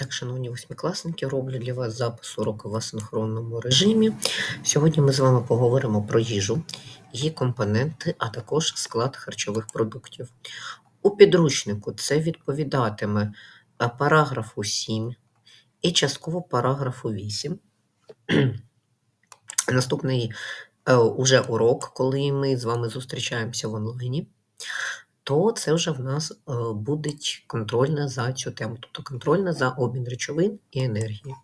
Так, шановні восьмикласники, роблю для вас запис уроку в асинхронному режимі. Сьогодні ми з вами поговоримо про їжу, її компоненти, а також склад харчових продуктів. У підручнику це відповідатиме е, параграфу 7 і частково параграфу 8. Наступний е, уже урок, коли ми з вами зустрічаємося в онлайні, то це вже в нас е, буде контрольна за цю тему, тобто контрольна за обмін речовин і енергії.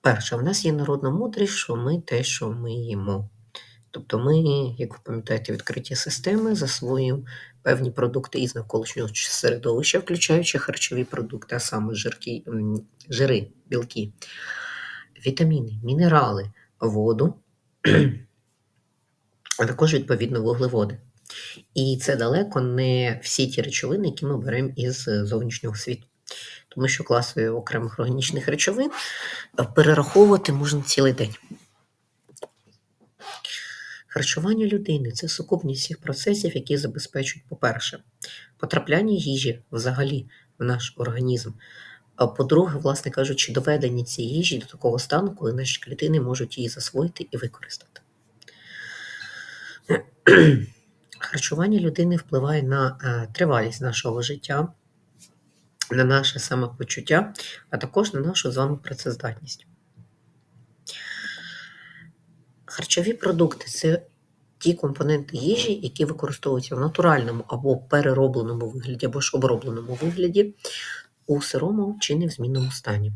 Перше, в нас є народна мудрість, що ми те, що ми їмо. Тобто ми, як ви пам'ятаєте, відкриті системи засвоюємо певні продукти із навколишнього середовища, включаючи харчові продукти, а саме жирки, жири, білки, вітаміни, мінерали, воду, а також, відповідно, вуглеводи. І це далеко не всі ті речовини, які ми беремо із е, зовнішнього світу. Тому що класи окремих органічних речовин е, перераховувати можна цілий день. Харчування людини це сукупність всіх процесів, які забезпечують, по-перше, потрапляння їжі взагалі в наш організм. А по-друге, власне кажучи, доведення цієї їжі до такого стану, коли наші клітини можуть її засвоїти і використати. Харчування людини впливає на е, тривалість нашого життя, на наше самопочуття, а також на нашу з вами працездатність. Харчові продукти це ті компоненти їжі, які використовуються в натуральному або переробленому вигляді, або ж обробленому вигляді у сирому чи невзмінному стані.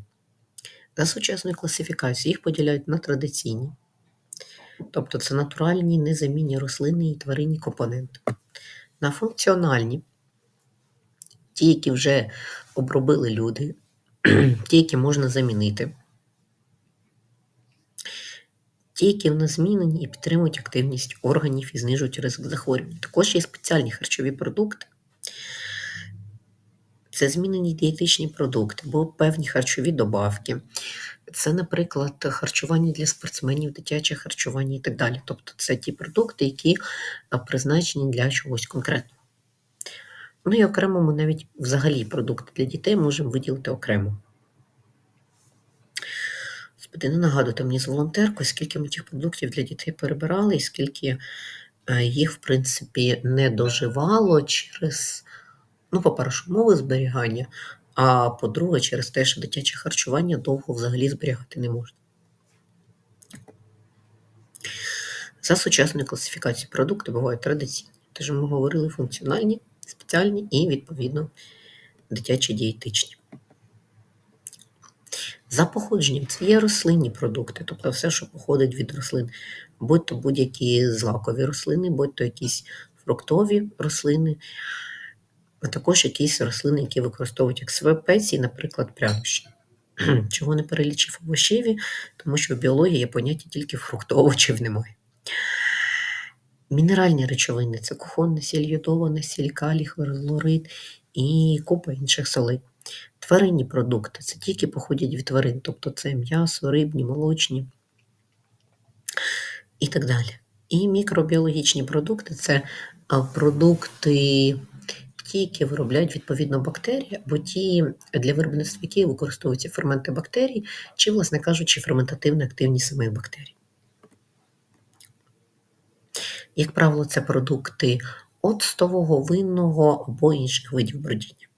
За сучасною класифікацією їх поділяють на традиційні, тобто це натуральні, незамінні рослинні і тваринні компоненти, на функціональні, ті, які вже обробили люди, ті, які можна замінити, ті, які в нас змінені і підтримують активність органів і знижують ризик захворювань. Також є спеціальні харчові продукти. Це змінені дієтичні продукти, або певні харчові добавки. Це, наприклад, харчування для спортсменів, дитяче харчування і так далі. Тобто це ті продукти, які призначені для чогось конкретного. Ну і окремо ми навіть взагалі продукти для дітей можемо виділити окремо. Господи, не нагадуйте мені з волонтеркою, скільки ми тих продуктів для дітей перебирали, і скільки е, їх, в принципі, не доживало через, ну, по-перше, умови зберігання, а по-друге, через те, що дитяче харчування довго взагалі зберігати не можна. За сучасною класифікацією продукти бувають традиційні. Теж ми говорили функціональні, спеціальні і, відповідно, дитячі дієтичні. За походженням це є рослинні продукти, тобто все, що походить від рослин, будь то будь-які злакові рослини, будь то якісь фруктові рослини, а також якісь рослини, які використовують як спеції, наприклад, прянощі. Чого не перелічив овочеві, тому що в біології є поняття тільки фруктовочів немає. Мінеральні речовини це кухонна сіль, йодована сіль, калій, хлорид і купа інших солей. Тваринні продукти це ті, які походять від тварин, тобто це м'ясо, рибні, молочні і так далі. І мікробіологічні продукти це продукти, ті, які виробляють відповідно бактерії, або ті, для виробництва яких використовуються ферменти бактерій, чи, власне кажучи, ферментативно активні самих бактерій. Як правило, це продукти оцтового, винного або інших видів бродіння.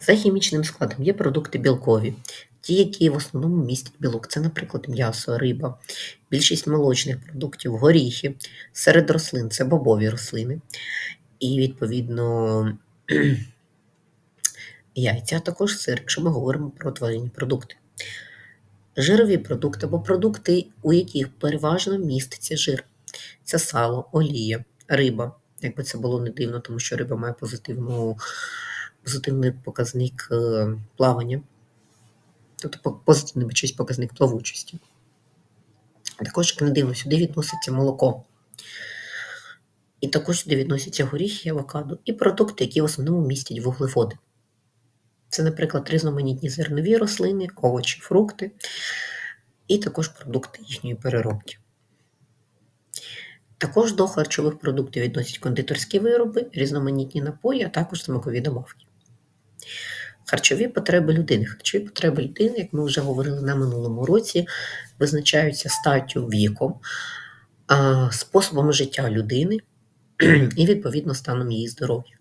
За хімічним складом є продукти білкові, ті, які в основному містять білок. Це, наприклад, м'ясо, риба, більшість молочних продуктів, горіхи, серед рослин це бобові рослини. І, відповідно, яйця, а також сир, якщо ми говоримо про тваринні продукти. Жирові продукти або продукти, у яких переважно міститься жир. Це сало, олія, риба. Якби це було не дивно, тому що риба має позитивну, позитивний показник е, плавання, тобто позитивний показник плавучості. Також, як не дивно, сюди відноситься молоко. І також сюди відносяться горіхи, авокадо і продукти, які в основному містять вуглеводи. Це, наприклад, різноманітні зернові рослини, овочі, фрукти, і також продукти їхньої переробки. Також до харчових продуктів відносять кондитерські вироби, різноманітні напої, а також смакові добавки. Харчові потреби людини. Харчові потреби людини, як ми вже говорили на минулому році, визначаються статтю віком, способом життя людини і, відповідно, станом її здоров'я.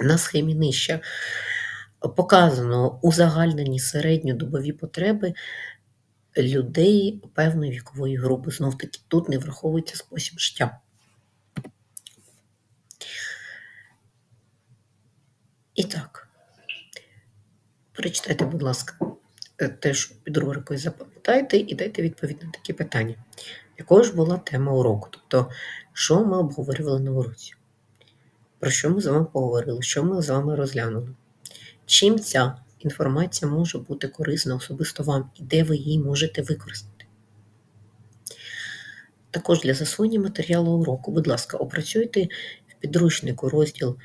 На схемі нижче показано узагальнені середньодобові потреби людей певної вікової групи. Знов таки, тут не враховується спосіб життя. І так, перечитайте, будь ласка, е, те, що під рубрикою запам'ятайте, і дайте відповідь на такі питання. Якою ж була тема уроку? Тобто, що ми обговорювали на уроці? Про що ми з вами поговорили? Що ми з вами розглянули? Чим ця інформація може бути корисна особисто вам і де ви її можете використати? Також для засвоєння матеріалу уроку, будь ласка, опрацюйте в підручнику розділ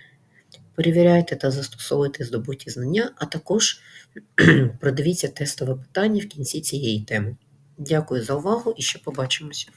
Перевіряйте та застосовуйте здобуті знання, а також продивіться тестове питання в кінці цієї теми. Дякую за увагу і ще побачимося!